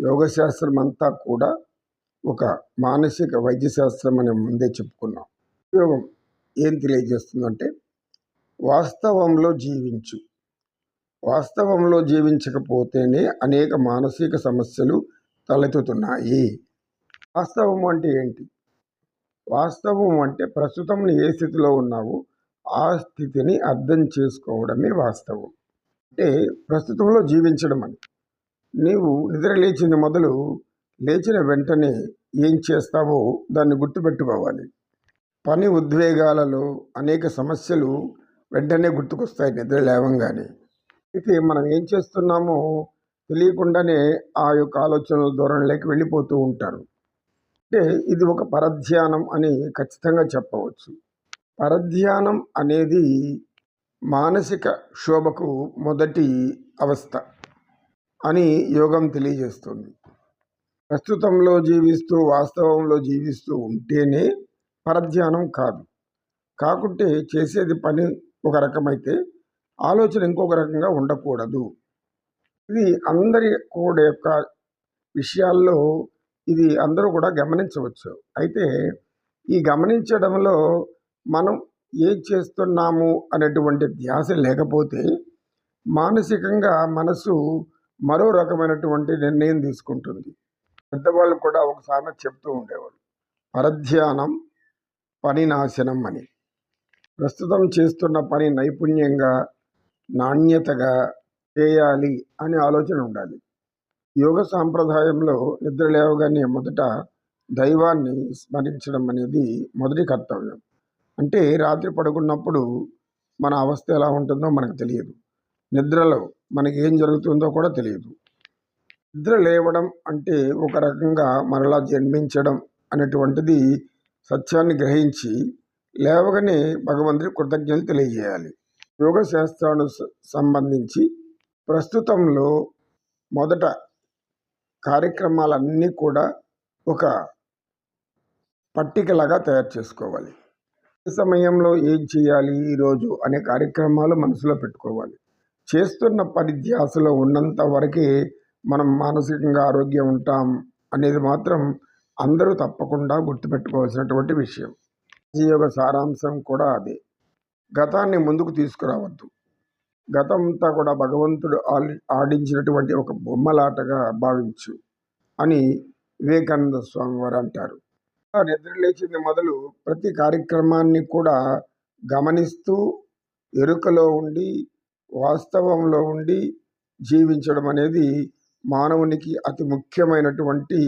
యోగశాస్త్రం అంతా కూడా ఒక మానసిక వైద్యశాస్త్రం అని ముందే చెప్పుకున్నాం. యోగం ఏం తెలియజేస్తుందంటే వాస్తవంలో జీవించు. వాస్తవంలో జీవించకపోతేనే అనేక మానసిక సమస్యలు తలెత్తుతున్నాయి. వాస్తవం అంటే ఏంటి? వాస్తవం అంటే ప్రస్తుతం ఏ స్థితిలో ఉన్నావో ఆ స్థితిని అర్థం చేసుకోవడమే వాస్తవం. అంటే ప్రస్తుతంలో జీవించడం అని నీవు నిద్ర లేచింది మొదలు లేచిన వెంటనే ఏం చేస్తావో దాన్ని గుర్తుపెట్టుకోవాలి. పని ఉద్వేగాలలో అనేక సమస్యలు వెంటనే గుర్తుకొస్తాయి నిద్ర లేవంగానే. అయితే మనం ఏం చేస్తున్నామో తెలియకుండానే ఆ యొక్క ఆలోచనల ధోరణిలోకి వెళ్ళిపోతూ ఉంటారు. అంటే ఇది ఒక పరధ్యానం అని ఖచ్చితంగా చెప్పవచ్చు. పరధ్యానం అనేది మానసిక శోభకు మొదటి అవస్థ. అని యోగం తెలియజేస్తుంది. ప్రస్తుతంలో జీవిస్తూ వాస్తవంలో జీవిస్తూ ఉంటేనే పరధ్యానం కాదు. కాకుంటే చేసేది పని ఒక రకమైతే ఆలోచన ఇంకొక రకంగా ఉండకూడదు. ఇది అందరి కూడా యొక్క విషయాల్లో ఇది అందరూ కూడా గమనించవచ్చు. అయితే ఈ గమనించడంలో మనం ఏం చేస్తున్నాము అనేటువంటి ధ్యాస లేకపోతే మానసికంగా మనసు మరో రకమైనటువంటి నిర్ణయం తీసుకుంటుంది. పెద్దవాళ్ళు కూడా ఒక సామెత చెప్తూ ఉండేవాళ్ళు. పరధ్యానం పని నాశనం అని. ప్రస్తుతం చేస్తున్న పని నైపుణ్యంగా నాణ్యతగా చేయాలి అనే ఆలోచన ఉండాలి. యోగ సాంప్రదాయంలో నిద్ర లేవగానే మొదట దైవాన్ని స్మరించడం అనేది మొదటి కర్తవ్యం. అంటే రాత్రి పడుకున్నప్పుడు మన అవస్థ ఎలా ఉంటుందో మనకు తెలియదు. నిద్రలో మనకి ఏం జరుగుతుందో కూడా తెలియదు. నిద్ర లేవడం అంటే ఒక రకంగా మరలా జన్మించడం అనేటువంటిది సత్యాన్ని గ్రహించి లేవగానే భగవంతుడి కృతజ్ఞతలు తెలియజేయాలి. యోగ శాస్త్రాలు సంబంధించి ప్రస్తుతంలో మొదట కార్యక్రమాలన్నీ కూడా ఒక పట్టికలాగా తయారు చేసుకోవాలి. ఏ సమయంలో ఏం చేయాలి ఈరోజు అనే కార్యక్రమాలు మనసులో పెట్టుకోవాలి. చేస్తున్న పని ధ్యాసలో ఉన్నంత వరకే మనం మానసికంగా ఆరోగ్యం ఉంటాం అనేది మాత్రం అందరూ తప్పకుండా గుర్తుపెట్టుకోవాల్సినటువంటి విషయం. యోగ సారాంశం కూడా అదే. గతాన్ని ముందుకు తీసుకురావద్దు. గతంతా కూడా భగవంతుడు ఆడించినటువంటి ఒక బొమ్మలాటగా భావించు అని వివేకానంద స్వామి వారు అంటారు. నిద్ర లేచింది మొదలు ప్రతి కార్యక్రమాన్ని కూడా గమనిస్తూ ఎరుకలో ఉండి వాస్తవంలో ఉండి జీవించడం అనేది మానవునికి అతి ముఖ్యమైనటువంటి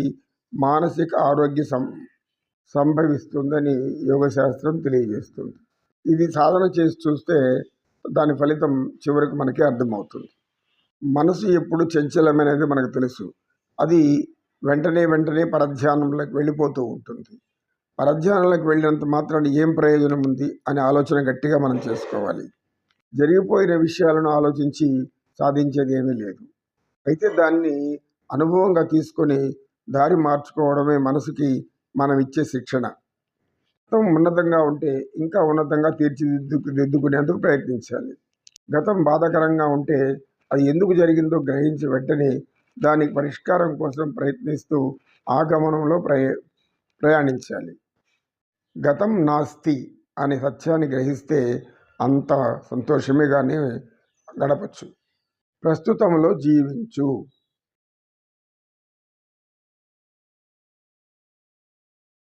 మానసిక ఆరోగ్య సం సంభవిస్తుందని యోగశాస్త్రం తెలియజేస్తుంది. ఇది సాధన చేసి చూస్తే దాని ఫలితం చివరికి మనకి అర్థమవుతుంది. మనసు ఎప్పుడు చంచలమైనది మనకు తెలుసు. అది వెంటనే వెంటనే పరధ్యానంలోకి వెళ్ళిపోతూ ఉంటుంది. పరధ్యానంలోకి వెళ్ళినంత మాత్రాన్ని ఏం ప్రయోజనం ఉంది అనే ఆలోచన గట్టిగా మనం చేసుకోవాలి. జరిగిపోయిన విషయాలను ఆలోచించి సాధించేది ఏమీ లేదు. అయితే దాన్ని అనుభవంగా తీసుకొని దారి మార్చుకోవడమే మనసుకి మనం ఇచ్చే శిక్షణ. గతం ఉన్నతంగా ఉంటే ఇంకా ఉన్నతంగా తీర్చిదిద్దు దిద్దుకునేందుకు ప్రయత్నించాలి. గతం బాధాకరంగా ఉంటే అది ఎందుకు జరిగిందో గ్రహించి వెంటనే దానికి పరిష్కారం కోసం ప్రయత్నిస్తూ ఆ గమనంలో ప్రయ ప్రయాణించాలి. గతం నాస్తి అనే సత్యాన్ని గ్రహిస్తే అంత సంతోషమే కానీ గడపచ్చు ప్రస్తుతంలో జీవించు.